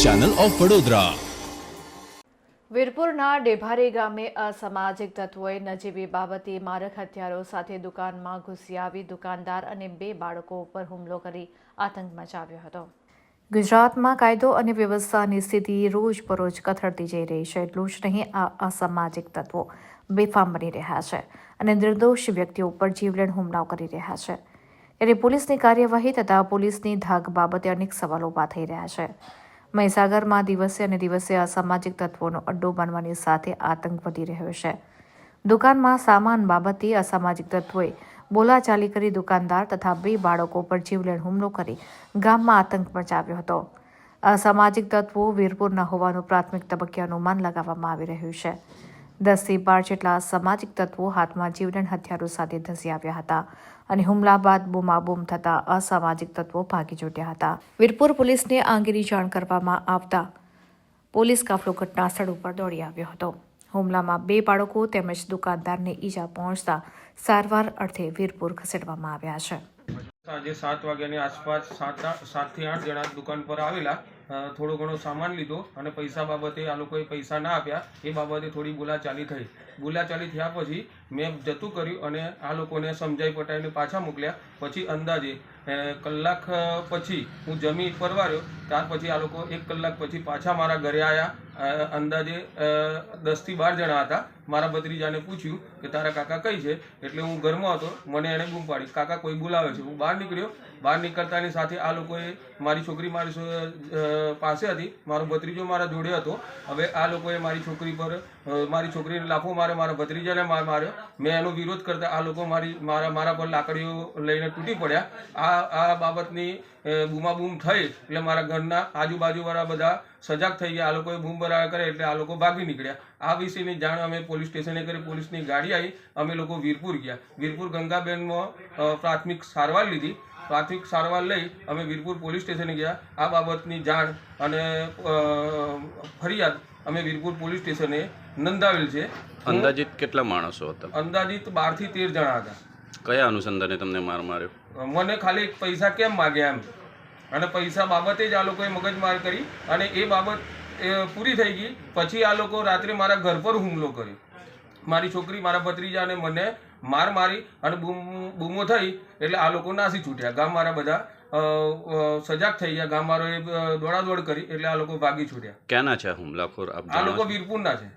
Channel of Vadodara. વીરપુરના Debhari ગામે અસામાજિક તત્વોએ નજીવી બાબતે મારક હથિયારો સાથે દુકાનમાં ઘૂસી આવી દુકાનદાર અને બે બાળકો ઉપર હુમલો કરી આતંક મચાવ્યો હતો. ગુજરાતમાં કાયદો અને વ્યવસ્થાની સ્થિતિ રોજબરોજ કથળતી જઈ રહી છે, એટલું જ નહીં, આ અસામાજિક તત્વો બેફામ બની રહ્યા છે અને નિર્દોષ વ્યક્તિઓ ઉપર જીવલેણ હુમલાઓ કરી રહ્યા છે. ત્યારે પોલીસની કાર્યવાહી તથા પોલીસની ધાક બાબતે અનેક સવાલો ઊભા થઈ રહ્યા છે. મહીસાગરમાં દિવસે અને દિવસે અસામાજિક તત્વોનો અડ્ડો બનવાની સાથે આતંક વધી રહ્યો છે. દુકાનમાં સામાન બાબતે અસામાજિક તત્વોએ બોલાચાલી કરી દુકાનદાર તથા બે બાળકો પર જીવલેણ હુમલો કરી ગામમાં આતંક મચાવ્યો હતો. અસામાજિક તત્વો વીરપુરના હોવાનું પ્રાથમિક તબક્કે અનુમાન લગાવવામાં આવી રહ્યું છે. દસથી બાર જેટલા સામાજિક તત્વો હાથમાં જીવલેણ હથિયારો સાથે ધસી આવ્યા હતા અને હુમલા બાદ બૂમાબૂમ થતા અસામાજિક તત્વો ભાગી છૂટ્યા હતા. વીરપુર પોલીસને આ અંગેની જાણ કરવામાં આવતા પોલીસ કાફલો ઘટના સ્થળ ઉપર દોડી આવ્યો હતો. હુમલામાં બે બાળકો તેમજ દુકાનદારને ઈજા પહોંચતા સારવાર અર્થે વીરપુર ખસેડવામાં આવ્યા છે. સાંજે સાત વાગ્યાની આસપાસ સાત સાતથી આઠ જણા દુકાન પર આવેલા થોડો ઘણો સામાન લીધો અને પૈસા બાબતે આ લોકોએ પૈસા ના આપ્યા. એ બાબતે થોડી બોલાચાલી થઈ. બોલાચાલી થયા પછી મેં જતું કર્યું અને આ લોકોને સમજાઈ પટાઈને પાછા મોકલ્યા. પછી અંદાજે કલાક પછી હું જમી પરવાર્યો ત્યાર પછી આ લોકો એક કલાક પછી પાછા મારા ઘરે આવ્યા અંદાજે દસથી બાર જણા હતા. મારા ભત્રીજાને પૂછ્યું કે તારા કાકા કઈ છે? એટલે હું ઘરમાં હતો, મને એણે બૂમ પાડી. કાકા કોઈ બોલાવે છે? હું બહાર નીકળ્યો. બહાર નીકળતાની સાથે આ લોકોએ મારી છોકરી મારી પાસે હતી. મારો ભત્રીજો મારા જોડે હતો. હવે આ લોકોએ મારી છોકરી પર મારી છોકરીને લાફો મારે મારા ભત્રીજાને માર માર્યો મેં એનો વિરોધ કરતા આ લોકો મારી મારા મારા પર લાકડીઓ લઈને તૂટી પડ્યા. આ આ બાબતની બૂમાબૂમ થઈ એટલે મારા ઘરના આજુબાજુવાળા બધા સજાગ થઈ ગયા. આ લોકોએ બૂમ બરાબર કરે એટલે આ લોકો ભાગી નીકળ્યા. આ વિશેની જાણ અમે પોલીસ સ્ટેશને કરી. પોલીસની ગાડી આવી. અમે લોકો વીરપુર ગયા. વીરપુર ગંગાબેનમાં પ્રાથમિક સારવાર લીધી. પ્રાથમિક સારવાર લઈ અમે વીરપુર પોલીસ સ્ટેશને ગયા. આ બાબતની જાણ અને ફરિયાદ અમે વીરપુર પોલીસ સ્ટેશને નોંધાવેલ છે. અંદાજિત કેટલા માણસો હતા? અંદાજિત બારથી તેર જણા હતા. કયા અનુસંધાને તમને માર માર્યો? મને ખાલી પૈસા કેમ માગ્યા એમ. અને પૈસા બાબતે જ આ લોકોએ મગજમાર કરી અને એ બાબત પૂરી થઈ ગઈ. પછી આ લોકો રાત્રે મારા ઘર પર હુમલો કર્યો. મારી છોકરી મારા ભત્રીજા અને મને માર મારી અને બૂમ થઈ એટલે આ લોકો નાસી છૂટ્યા. ગામ મારા બધા સજાગ થઈ ગયા. ગામ મારોએ દોડાદોડ કરી એટલે આ લોકો ભાગી છૂટ્યા. ક્યાંના છે હુમલાખોર? આ લોકો? વીરપુરના છે.